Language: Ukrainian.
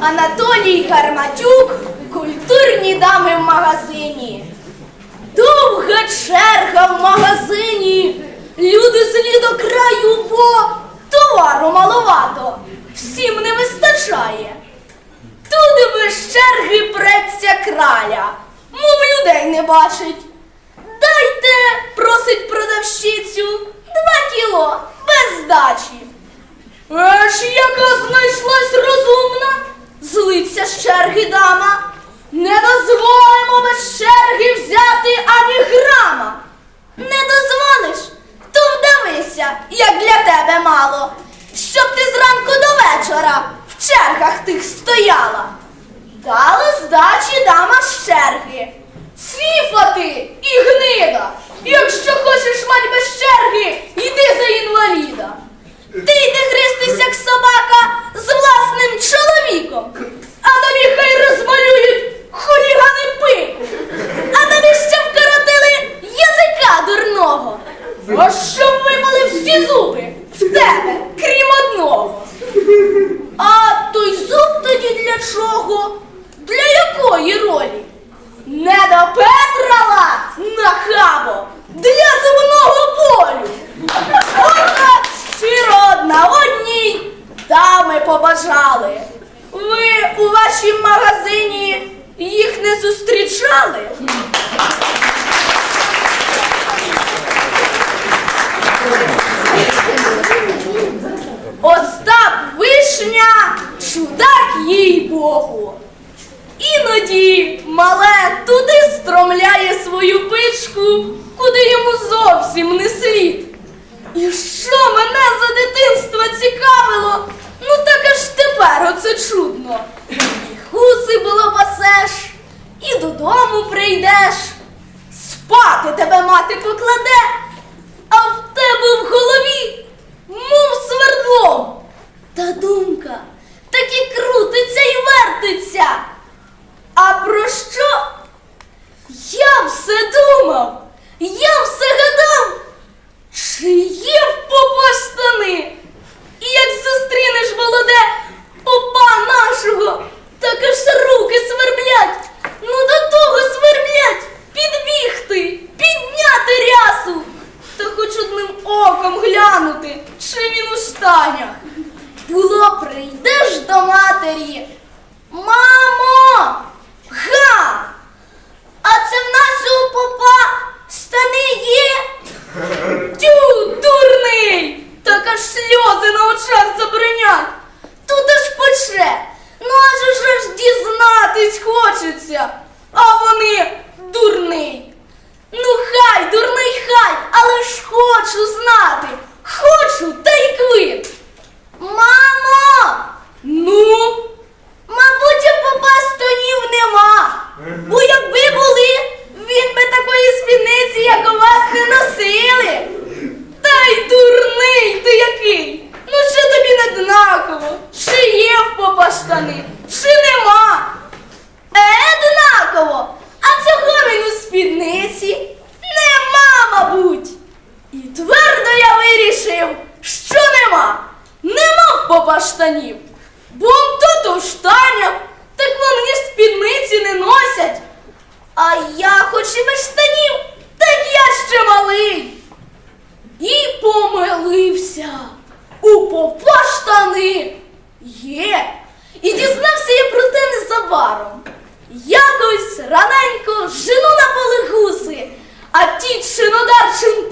Анатолій Гарматюк, культурні дами в магазині. Довга черга в магазині. Люди злі до краю, бо товару маловато. Всім не вистачає. Туди без черги преться краля, мов людей не бачить. Дайте, просить продавщицю, два кіло без здачі. Аж яка знайшлась розумна, злиться з черги дама. Не дозволимо без черги взяти ані грама. Не дозволиш, то вдавися, як для тебе мало, щоб ти зранку до вечора в чергах тих стояла. Дали здачі дама з всі зуби в тебе, крім одного. А той зуб тоді для чого? Для якої ролі? Не до Петрала нахабо, для болю. Отак щиро одна одній дами побажали. Ви у вашім магазині їх не зустрічали? Свою куди йому зовсім не слід. І що мене за дитинство цікавило, ну так аж тепер оце чудно. І гуси було пасеш, і додому прийдеш, спати тебе мати покладе, а в тебе в голові, мов свердлом. Та думка так і крутиться і вертиться. А про що? Я все думав, я все гадав, чи є в попа штани? І як зустрінеш молоде попа нашого, так аж руки сверблять, ну до того сверблять, підбігти, підняти рясу, та хоч одним оком глянути, чи він у штанях. Було прийдеш до матері. Мамо! Га! А це в нас у попа штани є? Тю, дурний! Так аж сльози на очах забринять. Тут аж поче. Ну аж ж аж дізнатись хочеться. А вони дурний. Ну хай, дурний хай, але ж хочу знати. Хочу та й квит. Мамо! Ну? Мабуть, у попа штанів нема. Бо якби були, він би такої спідниці, як у вас, не носили. Та й дурний ти який. Ну що тобі не однаково? Чи є в попа штани, чи нема? Е, однаково. А цього він у спідниці нема, мабуть. І твердо я вирішив, що нема. Нема в попа штанів. Бо тут у штанях, так вони ж спідниці не носять. А я хоч і без штанів, так я ще малий. І помилився. У попа штани є. І дізнався я про те незабаром. Якось раненько жену на гуси, а тітчин ударчин